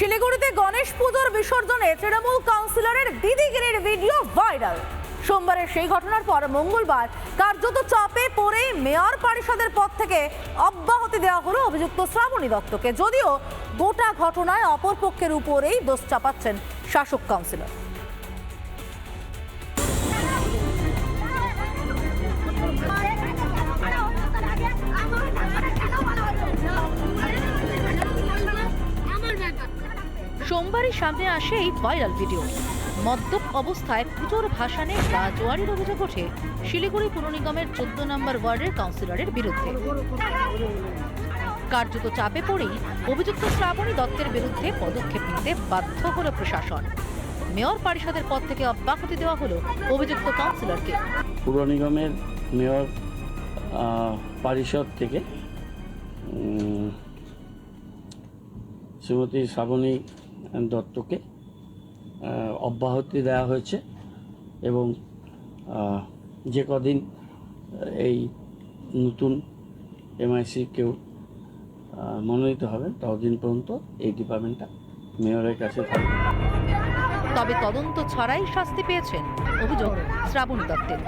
শিলিগুড়িতে গণেশ পুজোর বিসর্জনে তৃণমূল কাউন্সিলরের দিদিগিরির ভিডিও ভাইরাল। সোমবারের সেই ঘটনার পর মঙ্গলবার কার্যত চাপে পড়ে মেয়র পরিষদের পদ থেকে অব্যাহতি দেওয়া হলো অভিযুক্ত শ্রাবণী দত্তকে। যদিও গোটা ঘটনায় অপরপক্ষের উপরেই দোষ চাপাচ্ছেন শাসক কাউন্সিলর। সোমবারই সামনে আসে এই ভাইরাল ভিডিও মদ্যপ অবস্থায় পুজোর ভাসানে রাজওয়ারির অভিযোগ ওঠে শিলিগুড়ি পুর নিগমের চোদ্দ নম্বর ওয়ার্ডের কাউন্সিলরের বিরুদ্ধে। কার্যত চাপে পড়েই অভিযুক্ত শ্রাবণী দত্তের বিরুদ্ধে পদক্ষেপ নিতে বাধ্য হলো প্রশাসন। মেয়র পরিষদের পদ থেকে অব্যাহতি দেওয়া হলো অভিযুক্ত কাউন্সিলরকে পুর নিগমের মেয়র পরিষদ থেকে শ্রীমতী শ্রাবণী দত্তকে অব্যাহতি দেওয়া হয়েছে এবং যে কদিন এই নতুন এমআইসি কেউ মনোনীত হবে ততদিন পর্যন্ত এই ডিপার্টমেন্টটা মেয়রের কাছে থাকবে। তবে তদন্ত ছাড়াই শাস্তি পেয়েছেন অভিযোগ শ্রাবণী দত্তের।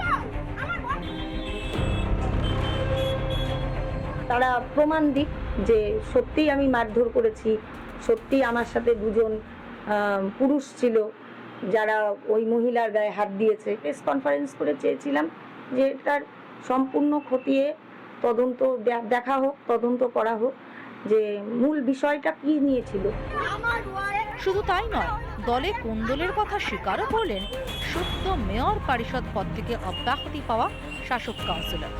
তারা প্রমাণ দিক যে সত্যিই আমি মারধর করেছি সত্যি আমার সাথে দুজন পুরুষ ছিল যারা ওই মহিলার গায়ে হাত দিয়েছে। প্রেস কনফারেন্স করে চেয়েছিলাম যে এটার সম্পূর্ণ খতিয়ে তদন্ত দেখা হোক, তদন্ত করা হোক, যে মূল বিষয়টা কি নিয়েছিল শুধু তাই নয়, দলে কোন্দলের কথা স্বীকারও করলেন সত্য মেয়র পরিষদ পদ থেকে অব্যাহতি পাওয়া শাসক কাউন্সিলর।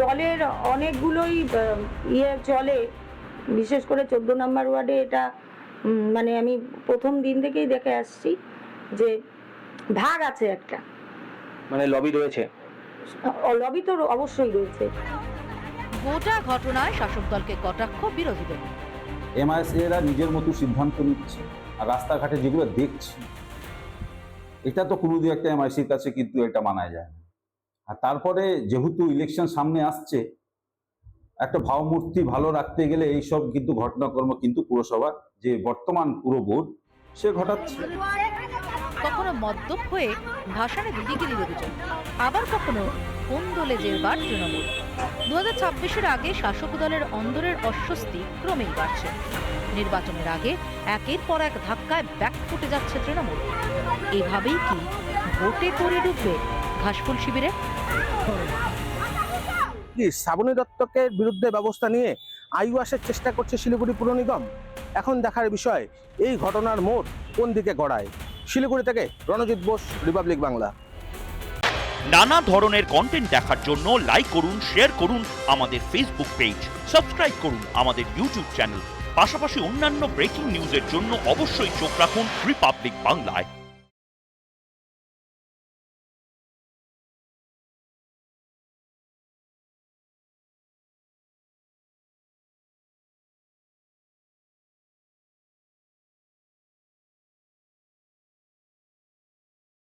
দলের অনেকগুলোই ইয়ে চলে। বিশেষ করে চোদ্দ নম্বর ওয়ার্ডে এটা মানে আমি প্রথম দিন থেকেই দেখে আসছি যে ভাগ আছে একটা। মানে লবি রয়েছে? লবি তো অবশ্যই রয়েছে। গোটা ঘটনায় শাসক দলকে কটাক্ষ বিরোধীদের। এমআইএসএরা নিজের মতো সিদ্ধান্ত নিচ্ছে আর রাস্তাঘাটে যেগুলো দেখছি এটা তো কোনো একটা এমআইসির কাছে কিন্তু এটা মানা যায় না। আর তারপরে যেহেতু ইলেকশন সামনে আসছে, একটা ভাবমূর্তি ভালো রাখতে গেলে এইসব কিন্তু ঘটনাকর্ম কিন্তু পুরসভার যে বর্তমান পুরো বোর্ড, সে ঘটাচ্ছে। কখনো মদ্যপ হয়ে ভাষণে দিদিগিরির অভিযোগ আবার কখনো কোন দলে জেরবার তৃণমূল। দু হাজার ছাব্বিশের আগে শাসক দলের অন্দরের অস্বস্তি ক্রমেই বাড়ছে। নির্বাচনের আগে একের পর এক ধাক্কায় ব্যাক ফুটে যাচ্ছে তৃণমূল। এভাবেই কি ভোটে করে ডুববে ঘাসফুল শিবিরে? কি শ্রাবণী দত্তকের বিরুদ্ধে ব্যবস্থা নিয়ে আইওয়াসের চেষ্টা করছে শিলিগুড়ি পুর নিগম। এখন দেখার বিষয় এই ঘটনার মোড় কোন দিকে গড়ায়? শিলিগুড়ি থেকে রণজিৎ বোস রিপাবলিক বাংলা। নানা ধরনের কন্টেন্ট দেখার জন্য লাইক করুন শেয়ার করুন আমাদের ফেসবুক পেজ সাবস্ক্রাইব করুন আমাদের ইউটিউব চ্যানেল পাশাপাশি অন্যান্য ব্রেকিং নিউজের জন্য অবশ্যই চোখ রাখুন রিপাবলিক বাংলায়